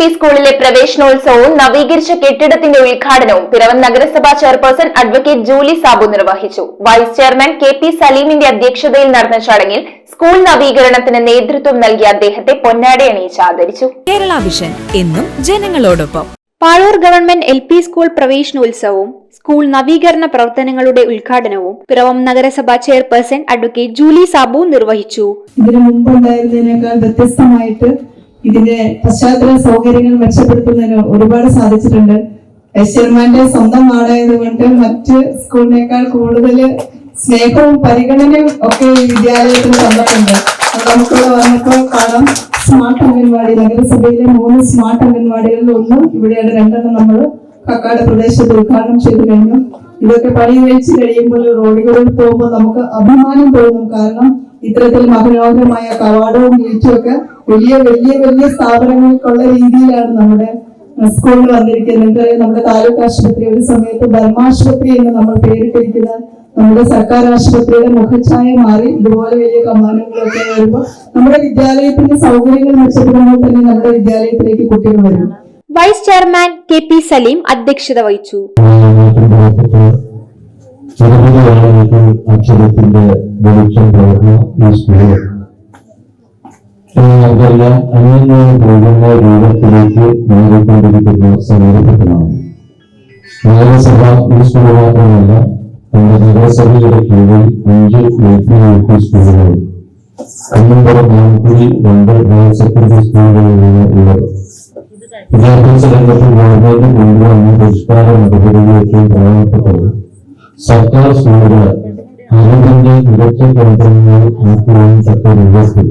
P സ്കൂളിലെ പ്രവേശനോത്സവവും നവീകരിച്ച കെട്ടിടത്തിന്റെ ഉദ്ഘാടനവും പിറവം നഗരസഭാ ചെയർപേഴ്സൺ അഡ്വക്കേറ്റ് ജൂലി സാബു നിർവഹിച്ചു. വൈസ് ചെയർമാൻ കെ പി സലീമിന്റെ അധ്യക്ഷതയിൽ നടന്ന ചടങ്ങിൽ സ്കൂൾ നവീകരണത്തിന് നേതൃത്വം നൽകിയ അദ്ദേഹത്തെ പൊന്നാടി അണിയിച്ച് ആദരിച്ചു. കേരള വിഷൻ എന്നും ജനങ്ങളോടൊപ്പം. Pazhoor government L P school പ്രവേശനോത്സവവും school നവീകരണ പ്രവർത്തനങ്ങളുടെ ഉദ്ഘാടനവും പിറവം നഗരസഭാ ചെയർപേഴ്സൺ അഡ്വക്കേറ്റ് ജൂലി സാബു നിർവഹിച്ചു. ഇതിനു മുമ്പുണ്ടായിരുന്നതിനേക്കാൾ വ്യത്യസ്തമായിട്ട് ഇതിന്റെ പശ്ചാത്തല സൗകര്യങ്ങൾ മെച്ചപ്പെടുത്തുന്നതിന് ഒരുപാട് സാധിച്ചിട്ടുണ്ട്. വൈസ് സ്വന്തം നാടായതുകൊണ്ട് മറ്റ് സ്കൂളിനേക്കാൾ കൂടുതൽ സ്നേഹവും പരിഗണനയും ഒക്കെ ഈ വിദ്യാലയത്തിന് തന്നിട്ടുണ്ട്. നമുക്കിവിടെ വന്നപ്പോൾ കാണാം. സ്മാർട്ട് അംഗൻവാടി നഗരസഭയിലെ മൂന്ന് സ്മാർട്ട് അംഗൻവാടികളിൽ ഒന്ന് ഇവിടെയാണ് രണ്ടെണ്ണം നമ്മൾ കക്കാട് പ്രദേശത്ത് ഉദ്ഘാടനം ചെയ്തു കഴിഞ്ഞു. ഇതൊക്കെ പണി കഴിച്ച് കഴിയുമ്പോൾ റോഡുകളിൽ പോകുമ്പോൾ നമുക്ക് അഭിമാനം തോന്നും കാരണം ഇത്തരത്തിൽ മനോഹരമായ കവാടവും വീഴ്ചയൊക്കെ വലിയ വലിയ വലിയ സ്ഥാപനങ്ങൾക്കുള്ള രീതിയിലാണ് നമ്മുടെ സ്കൂളിൽ വന്നിരിക്കുന്നത്. നമ്മുടെ താലൂക്ക് ആശുപത്രി ഒരു സമയത്ത് ധർമാശുപത്രി എന്ന് നമ്മൾ പേരിട്ടിരിക്കുന്ന നമ്മുടെ സർക്കാർ ആശുപത്രിയുടെ മുഖച്ഛായ മാറി ഇതുപോലെ വലിയ കമാനങ്ങളൊക്കെ വരുമ്പോൾ നമ്മുടെ വിദ്യാലയത്തിന്റെ സൗകര്യങ്ങൾ മെച്ചപ്പെടുമ്പോൾ തന്നെ നമ്മുടെ വിദ്യാലയത്തിലേക്ക് കുട്ടികൾ വരും. Vice chairman K P Saleem അധ്യക്ഷത വഹിച്ചു. അക്ഷരത്തിന്റെ വെളിച്ചം പകർന്ന ഈ നമുക്കറിയാം അന്യന്യായ പോകുന്ന രൂപത്തിലേക്ക് മാറിക്കൊണ്ടിരിക്കുന്ന സന്ദർഭത്തിലാണ് നഗരസഭ ഈ സ്കൂൾ മാത്രമല്ല നമ്മുടെ നഗരസഭയുടെ കീഴിൽ അഞ്ച് യു പി യു പി സ്കൂളുകൾ അന്നമ്പുറം മാൻകുടി രണ്ട് ഹയർ സെക്കൻഡറി സ്കൂളുകളിലാണ് ഉള്ളത് വിദ്യാഭ്യാസ രംഗത്ത് ഗവൺമെന്റ് കൊണ്ടുവന്ന പരിഷ്കാര നടപടികളേറ്റവും പ്രധാനപ്പെട്ടത് സർക്കാർ സ്കൂളുകൾ അറിവിന്റെ മികച്ച കേന്ദ്രങ്ങൾ ആക്കുവാൻ തക്ക രൂപത്തിൽ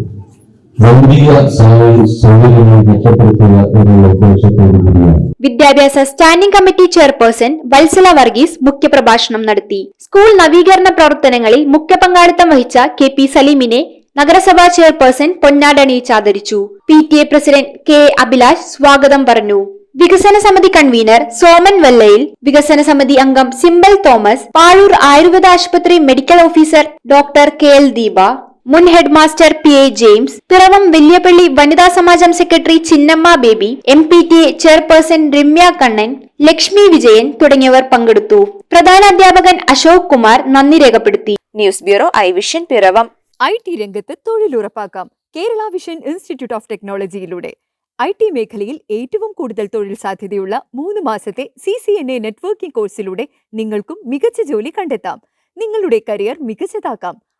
വിദ്യാഭ്യാസ standing committee chairperson Vathsala Varghese മുഖ്യപ്രഭാഷണം നടത്തി. സ്കൂൾ നവീകരണ പ്രവർത്തനങ്ങളിൽ മുഖ്യ പങ്കാളിത്തം വഹിച്ച കെ പി സലീമിനെ നഗരസഭാ ചെയർപേഴ്സൺ പൊന്നാടണിയിച്ച് ആദരിച്ചു. P T A president K Abhilash സ്വാഗതം പറഞ്ഞു. വികസന സമിതി കൺവീനർ സോമൻ വെല്ലയിൽ വികസന സമിതി അംഗം സിംബൽ തോമസ് പാഴൂർ ആയുർവേദ ആശുപത്രി medical officer doctor K L Deepa മുൻ headmaster P A James Piravom Valiyapally വനിതാ സമാജം secretary Chinnamma Baby M P T A chairperson Ramya Kannan Lakshmi Vijayan തുടങ്ങിയവർ പങ്കെടുത്തു. പ്രധാന അധ്യാപകൻ അശോക് കുമാർ നന്ദി രേഖപ്പെടുത്തി. News bureau I Vision Piravom. I T രംഗത്ത് തൊഴിലുറപ്പാക്കാം. കേരള വിഷൻ ഇൻസ്റ്റിറ്റ്യൂട്ട് ഓഫ് ടെക്നോളജിയിലൂടെ. ഐ ടി മേഖലയിൽ ഏറ്റവും കൂടുതൽ തൊഴിൽ സാധ്യതയുള്ള മൂന്ന് മാസത്തെ C C N A networking കോഴ്സിലൂടെ നിങ്ങൾക്കും മികച്ച ജോലി കണ്ടെത്താം. നിങ്ങളുടെ കരിയർ മികച്ചതാക്കാം.